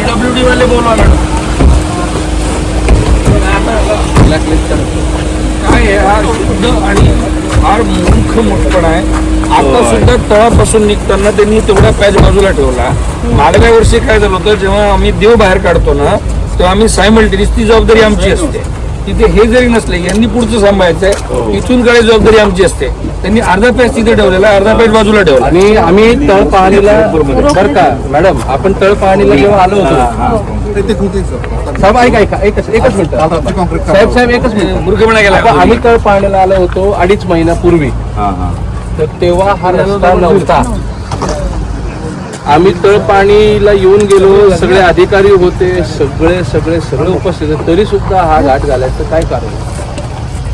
PWD वाले बोलवा madam काय आहे? हा शुद्ध आणि फार मूर्ख मोठपणा आहे. आता सुद्धा तळापासून निघताना त्यांनी तेवढा पॅच बाजूला ठेवला. मागल्या वर्षी काय झालं होतं? जेव्हा आम्ही देव बाहेर काढतो ना तेव्हा आम्ही सायमल्टेनियस ती जबाबदारी आमची असते. तिथे हे जरी नसले यांनी पुढचं सांभाळायचंय. इथून कडे जबाबदारी आमची असते. त्यांनी अर्धा पॅच तिथे ठेवलेला अर्धा पॅच बाजूला ठेवला आणि आम्ही तळ पाहणीला बरं का मॅडम आपण तळ पाहणीला जेव्हा आलो होतो. साहेब ऐका ऐका एकच एकच मिनिट. साहेब साहेब एकच मिनिट. मूर्खपणा गेला. आम्ही तळ पाहणीला आलो होतो अडीच महिन्यापूर्वी तर तेव्हा हा रस्ता नव्हता. आम्ही तळ पाणीला येऊन गेलो सगळे अधिकारी होते सगळे सगळे सगळे उपस्थित होते. तरी सुद्धा हा घाट घालायचं काय कारण?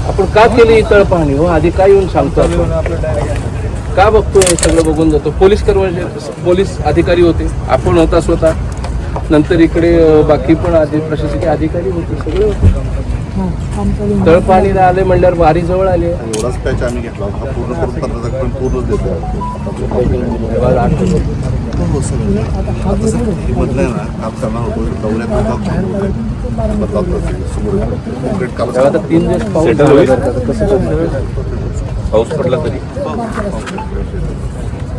आपण का केली ही तळ पाहणी हो आधी काय येऊन सांगतो आपण. का बघतोय हे सगळं बघून जातो. पोलीस कर्मचारी पोलीस अधिकारी होते. आपण होता स्वतः. नंतर इकडे बाकी पण आधी प्रशासकीय अधिकारी होते सगळे होते. तळ पाणीला आले म्हणल्यावर वारी जवळ आले. एवढाच पॅच आम्ही घेतला होता. पूर्ण देतो. हो सगळं आता सगळं हे बदलंय ना काम करणार होतो दौऱ्यात बदलाव बदलाव समोर कॉन्क्रीट काम तेव्हा आता तीन दिवस पाऊस? पाऊस पडला तरी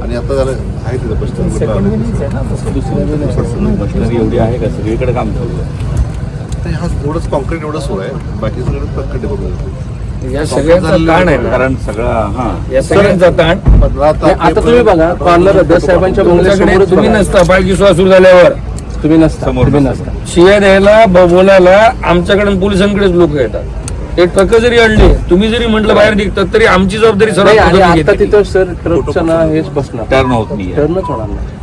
आणि आता झालं आहे. तिथं बस मशिनरी एवढी आहे का? सगळीकडे काम चालू आहे. हा एवढंच कॉन्क्रीट एवढं सुरू आहे. बाकी सगळं बघून येते या सगळ्यांचा ताण आहे ना? कारण सगळा हा. या सगळ्यांचा ताण. नाही, आता तुम्ही बघा कॉर्नर रद्द साहेबांच्या तुमच्याकडे बंगल्यासमोरच तुम्ही बघा. नसता पालखी सोहळा सुरू झाल्यावर. तुम्ही नसता समोर तुम्ही नसता. नसता. शिव्या द्यायला आमच्याकडे आणि पोलिसांकडेच लोक येतात. ते ट्रक जरी आणले तुम्ही जरी म्हटलं बाहेर निघतात तरी आमची जबाबदारी नाही आणि आता तिथं सर ट्रकचं ना हेच बसणार. टर्न होत नाही टर्नच होणार नाही.